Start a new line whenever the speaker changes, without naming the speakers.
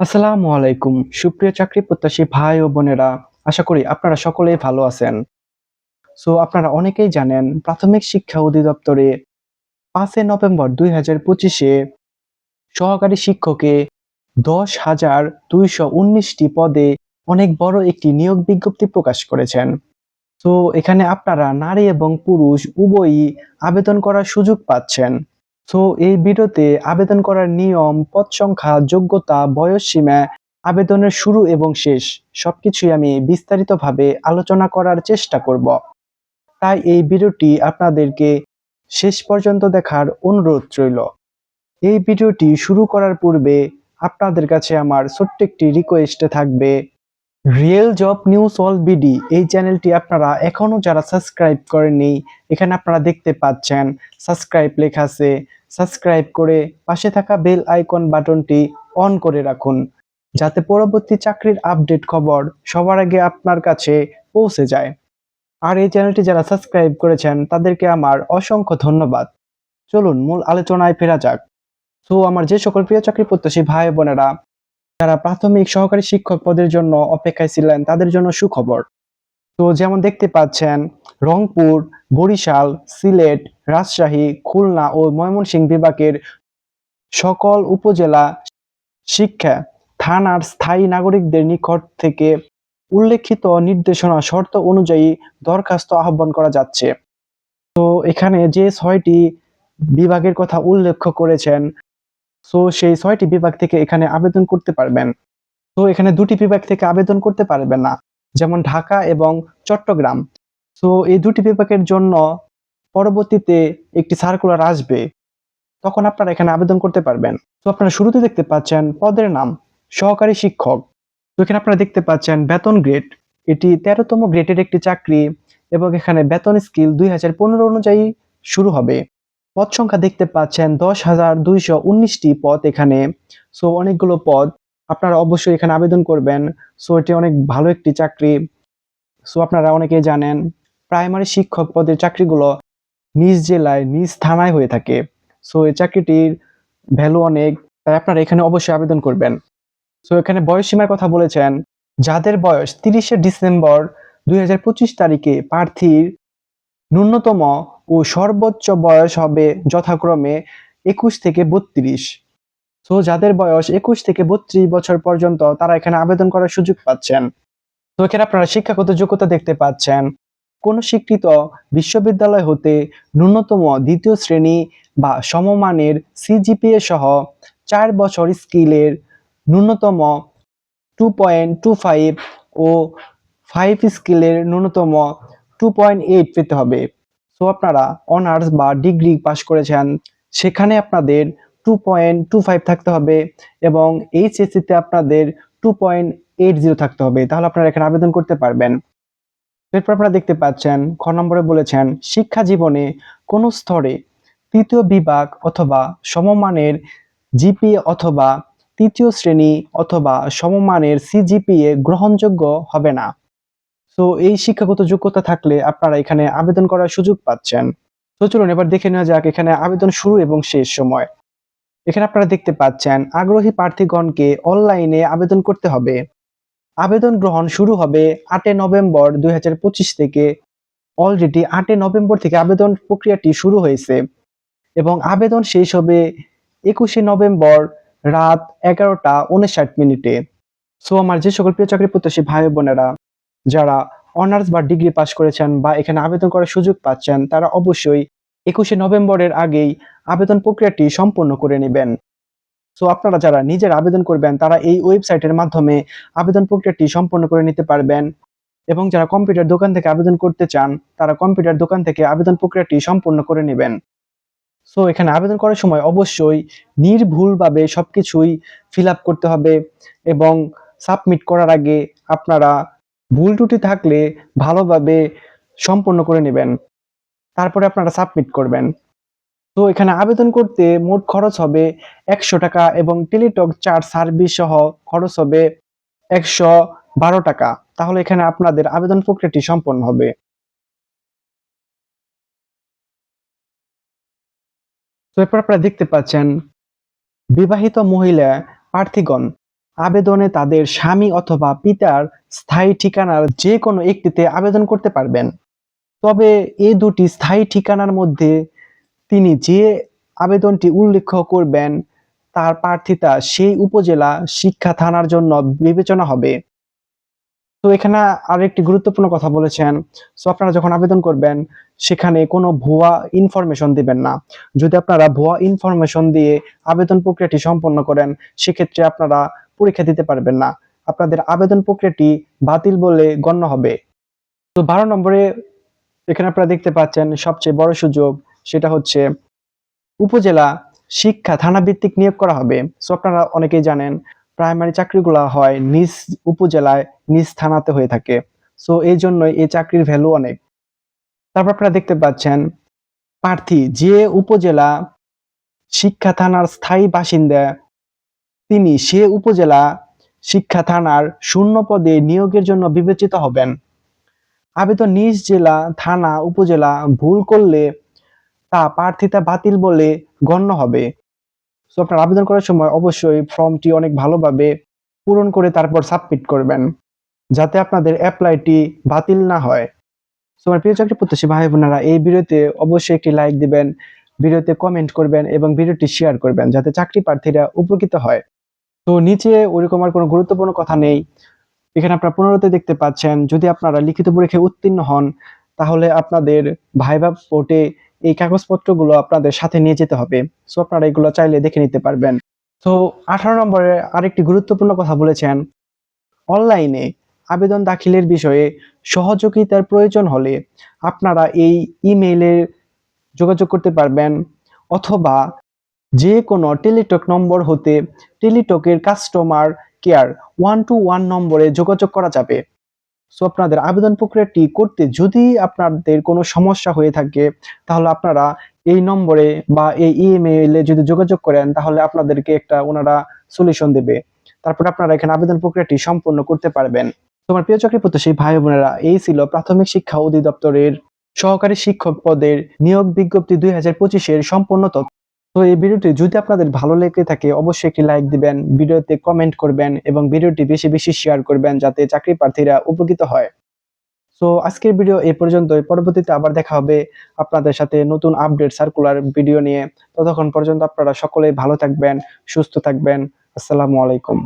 আসসালামু আলাইকুম, সুপ্রিয় চাকরি প্রত্যাশী ভাই ও বোনেরা। আশা করি আপনারা সকলেই ভালো আছেন। সো, আপনারা অনেকেই জানেন, প্রাথমিক শিক্ষা অধিদপ্তরে পাঁচই নভেম্বর দুই হাজার পঁচিশে সহকারী শিক্ষকে দশ হাজার দুইশো উনিশটি পদে অনেক বড় একটি নিয়োগ বিজ্ঞপ্তি প্রকাশ করেছেন। তো এখানে আপনারা নারী এবং পুরুষ উভয়ই আবেদন করার সুযোগ পাচ্ছেন। তো এই ভিডিওতে আবেদন করার নিয়ম, পদ সংখ্যা, যোগ্যতা, বয়স সীমা, আবেদনের শুরু এবং শেষ, সবকিছুই আমি বিস্তারিতভাবে আলোচনা করার চেষ্টা করব। তাই এই ভিডিওটি আপনাদেরকে শেষ পর্যন্ত দেখার অনুরোধ রইল। এই ভিডিওটি শুরু করার পূর্বে আপনাদের কাছে আমার ছোট্ট একটি রিকোয়েস্ট থাকবে। Real job news all BD এই চ্যানেলটি আপনারা এখনও যারা সাবস্ক্রাইব করেননি, এখানে আপনারা দেখতে পাচ্ছেন সাবস্ক্রাইব লেখা আছে সাবস্ক্রাইব করে পাশে থাকা বেল আইকন বাটনটি অন করে রাখুন, যাতে পরবর্তী চাকরির আপডেট খবর সবার আগে আপনার কাছে পৌঁছে যায়। আর এই চ্যানেলটি যারা সাবস্ক্রাইব করেছেন, তাদেরকে আমার অসংখ্য ধন্যবাদ। চলুন, মূল আলোচনায় ফেরা যাক। তো আমার যে সকল প্রিয় চাকরি প্রত্যাশী ভাই বোনেরা যারা প্রাথমিক সহকারী শিক্ষক পদের জন্য অপেক্ষায় ছিলেন, তাদের জন্য সুখবর। তো যেমন দেখতে পাচ্ছেন, রংপুর, বরিশাল, সিলেট, রাজশাহী, খুলনা ও ময়মনসিংহ বিভাগের সকল উপজেলা শিক্ষা থানার স্থায়ী নাগরিকদের নিকট থেকে উল্লেখিত নির্দেশনা শর্ত অনুযায়ী দরখাস্ত আহ্বান করা যাচ্ছে। তো এখানে যে ছয়টি বিভাগের কথা উল্লেখ করেছেন সো সেই ছয়টি বিভাগ থেকে এখানে আবেদন করতে পারবেন। তো এখানে দুটি বিভাগ থেকে আবেদন করতে পারবেন না, যেমন ঢাকা এবং চট্টগ্রাম। তো এই দুটি বিভাগের জন্য পরবর্তীতে একটি সার্কুলার আসবে, তখন আপনারা এখানে আবেদন করতে পারবেন। তো আপনারা শুরুতে দেখতে পাচ্ছেন পদের নাম, সহকারী শিক্ষক। তো এখানে আপনারা দেখতে পাচ্ছেন বেতন গ্রেড এটি তেরোতম গ্রেডের একটি চাকরি এবং এখানে বেতন স্কিল দুই হাজার পনেরো অনুযায়ী শুরু হবে। পদ সংখ্যা দেখতে পাচ্ছেন দশ হাজার দুইশো উনিশটি পদ এখানে। সো, অনেকগুলো পদ। আপনারা অবশ্যই এখানে আবেদন করবেন। সো, এটি অনেক ভালো একটি চাকরি। সো, আপনারা অনেকেই জানেন, প্রাইমারি শিক্ষক পদের চাকরিগুলো নিজ জেলায়, নিজ থানায় হয়ে থাকে। সো, এই চাকরিটির ভ্যালু অনেক, তাই আপনারা এখানে অবশ্যই আবেদন করবেন। সো, এখানে বয়স সীমার কথা বলেছেন, যাদের বয়স তিরিশে ডিসেম্বর দুই হাজার পঁচিশ তারিখে প্রার্থীর ন্যূনতম ও সর্বোচ্চ বয়স হবে যথাক্রমে একুশ থেকে বত্রিশ। সো যাদের বয়স একুশ থেকে বত্রিশ বছর পর্যন্ত তারা এখানে আবেদন করার সুযোগ পাচ্ছেন। তো এখানে আপনারা শিক্ষাগত যোগ্যতা দেখতে পাচ্ছেন। কোন স্বীকৃত বিশ্ববিদ্যালয় হতে ন্যূনতম দ্বিতীয় শ্রেণি বা সমমানের সিজিপিএ সহ চার বছর স্কিলের ন্যূনতম টু পয়েন্ট টু ফাইভ ও ফাইভ স্কিলের ন্যূনতম টু পয়েন্ট এইট পেতে হবে। সো আপনারা অনার্স বা ডিগ্রি পাস করেছেন, সেখানে আপনাদের টু পয়েন্ট টু ফাইভ থাকতে হবে এবং এইচএসসিতে আপনাদের টু পয়েন্ট এইট জিরো থাকতে হবে। তাহলে আপনারা এখানে আবেদন করতে পারবেন। এরপর আপনারা দেখতে পাচ্ছেন, খ নম্বরে বলেছেন, শিক্ষা জীবনে কোনো স্তরে তৃতীয় বিভাগ অথবা সমমানের জিপিএ অথবা তৃতীয় শ্রেণি অথবা সমমানের সিজিপিএ গ্রহণযোগ্য হবে না। তো এই শিক্ষাগত যোগ্যতা থাকলে আপনারা এখানে আবেদন করার সুযোগ পাচ্ছেন। তো চলুন এবার দেখে নেওয়া যাক এখানে আবেদন শুরু এবং শেষ সময়। এখানে আপনারা দেখতে পাচ্ছেন, আগ্রহী প্রার্থীগণকে অনলাইনে আবেদন করতে হবে। আবেদন গ্রহণ শুরু হবে আটই নভেম্বর দুই হাজার পঁচিশ থেকে। অলরেডি আটই নভেম্বর থেকে আবেদন প্রক্রিয়াটি শুরু হয়েছে এবং আবেদন শেষ হবে একুশে নভেম্বর রাত এগারোটা উনষাট মিনিটে। সো আমার যে সকল প্রিয় চাকরি প্রত্যাশী ভাই বোনেরা যারা অনার্স বা ডিগ্রি পাস করেছেন বা এখানে আবেদন করার সুযোগ পাচ্ছেন, তারা অবশ্যই একুশে নভেম্বরের আগেই আবেদন প্রক্রিয়াটি সম্পন্ন করে নেবেন। সো আপনারা যারা নিজের আবেদন করবেন, তারা এই ওয়েবসাইটের মাধ্যমে আবেদন প্রক্রিয়াটি সম্পন্ন করে নিতে পারবেন। এবং যারা কম্পিউটার দোকান থেকে আবেদন করতে চান, তারা কম্পিউটার দোকান থেকে আবেদন প্রক্রিয়াটি সম্পন্ন করে নেবেন। সো এখানে আবেদন করার সময় অবশ্যই নির্ভুলভাবে সব কিছুই ফিল করতে হবে এবং সাবমিট করার আগে আপনারা ভুল ত্রুটি থাকলে ভালোভাবে সম্পন্ন করে নেবেন। তারপরে আপনারা সাবমিট করবেন। তো এখানে আবেদন করতে মোট খরচ হবে একশো টাকা এবং টেলিটক চার্জ সার্ভিস সহ খরচ হবে একশো বারো টাকা। তাহলে এখানে আপনাদের আবেদন প্রক্রিয়াটি সম্পন্ন হবে। তো এরপর আপনারা দেখতে পাচ্ছেন, বিবাহিত মহিলা প্রার্থীগণ আবেদনে তাদের স্বামী অথবা পিতার স্থায়ী ঠিকানার যে কোনো একটিতে আবেদন করতে পারবেন। তবে এই দুটি স্থায়ী ঠিকানার মধ্যে তিনি যে আবেদনটি উল্লেখ করবেন, তার প্রার্থিতা সেই উপজেলা শিক্ষা থানার জন্য বিবেচনা হবে। তো এখানে আরেকটি গুরুত্বপূর্ণ কথা বলেছেন। সো আপনারা যখন আবেদন করবেন, সেখানে কোনো ভুয়া ইনফরমেশন দিবেন না। যদি আপনারা ভুয়া ইনফরমেশন দিয়ে আবেদন প্রক্রিয়াটি সম্পন্ন করেন, সেক্ষেত্রে আপনারা পরীক্ষা দিতে পারবেন না। আপনাদের আবেদন প্রক্রিয়াটি বাতিল বলে গণ্য হবে। তো বারো নম্বরে এখানে আপনারা দেখতে পাচ্ছেন সবচেয়ে বড় সুযোগ, সেটা হচ্ছে উপজেলা শিক্ষা থানা ভিত্তিক নিয়োগ করা হবে। সো আপনারা অনেকেই জানেন, প্রাইমারি চাকরিগুলো হয় নিজ উপজেলায়, নিজ থানাতে হয়ে থাকে। সো এই জন্যই এই চাকরির ভ্যালু অনেক। তারপর আপনারা দেখতে পাচ্ছেন, প্রার্থী যে উপজেলা শিক্ষা থানার স্থায়ী বাসিন্দা তিনি সে উপজেলা শিক্ষা থানার শূন্য পদে নিয়োগের জন্য বিবেচিত হবেন। আবেদন নিজ জেলা, থানা, উপজেলা ভুল করলে তা প্রার্থিতা বাতিল বলে গণ্য হবে। সো আপনার আবেদন করার সময় অবশ্যই ফর্মটি অনেক ভালোভাবে পূরণ করে তারপর সাবমিট করবেন, যাতে আপনাদের অ্যাপ্লাইটি বাতিল না হয়। সো আমার প্রিয় চাকরি প্রত্যাশী ভাই বোনেরা, এই ভিডিওতে অবশ্যই একটি লাইক দিবেন, ভিডিওতে কমেন্ট করবেন এবং ভিডিওটি শেয়ার করবেন, যাতে চাকরি প্রার্থীরা উপকৃত হয়। তো নিচে ওইরকম আর কোনো গুরুত্বপূর্ণ কথা নেই। এখানে আপনারা পুনরাতে দেখতে পাচ্ছেন। যদি আপনারা লিখিত পরীক্ষায় উত্তীর্ণ হন, তাহলে আপনাদের ভাইবা পোর্টে এই কাগজপত্রগুলো আপনাদের সাথে নিয়ে যেতে হবে। সো আপনারা এগুলো চাইলে দেখে নিতে পারবেন। তো আঠারো নম্বরে আরেকটি গুরুত্বপূর্ণ কথা বলেছেন। অনলাইনে আবেদন দাখিলের বিষয়ে সহযোগিতার প্রয়োজন হলে আপনারা এই ইমেইলে যোগাযোগ করতে পারবেন। অথবা যে কোনো টেলিটক নম্বর হতে টেলিটকের customer care one two one নম্বরে যোগাযোগ করা যাবে। সো আপনাদের আবেদন প্রক্রিয়াটি করতে যদি আপনাদের কোনো সমস্যা হয়ে থাকে, তাহলে আপনারা এই নম্বরে বা এই ইমেইলে যদি যোগাযোগ করেন, তাহলে আপনাদেরকে একটা ওনারা সলিউশন দেবে। তারপর আপনারা এখানে আবেদন প্রক্রিয়াটি সম্পূর্ণ করতে পারবেন। তোমার প্রিয় চাকরি ভাই বোনেরা, এই ছিল প্রাথমিক শিক্ষা অধিদপ্তরের সহকারী শিক্ষক পদের নিয়োগ বিজ্ঞপ্তি দুই হাজার পঁচিশের সম্পূর্ণ তথ্য। তো এই ভিডিওটি যদি আপনাদের ভালো লেগে থাকে, অবশ্যই একটি লাইক দিবেন, ভিডিওতে কমেন্ট করবেন এবং ভিডিওটি বেশি বেশি শেয়ার করবেন যাতে চাকরি প্রার্থীরা উপকৃত হয়। তো আজকের ভিডিও এ পর্যন্তই। পরবর্তীতে আবার দেখা হবে আপনাদের সাথে নতুন আপডেট সার্কুলার ভিডিও নিয়ে। ততক্ষণ পর্যন্ত আপনারা সকলেই ভালো থাকবেন, সুস্থ থাকবেন। আসসালামু আলাইকুম।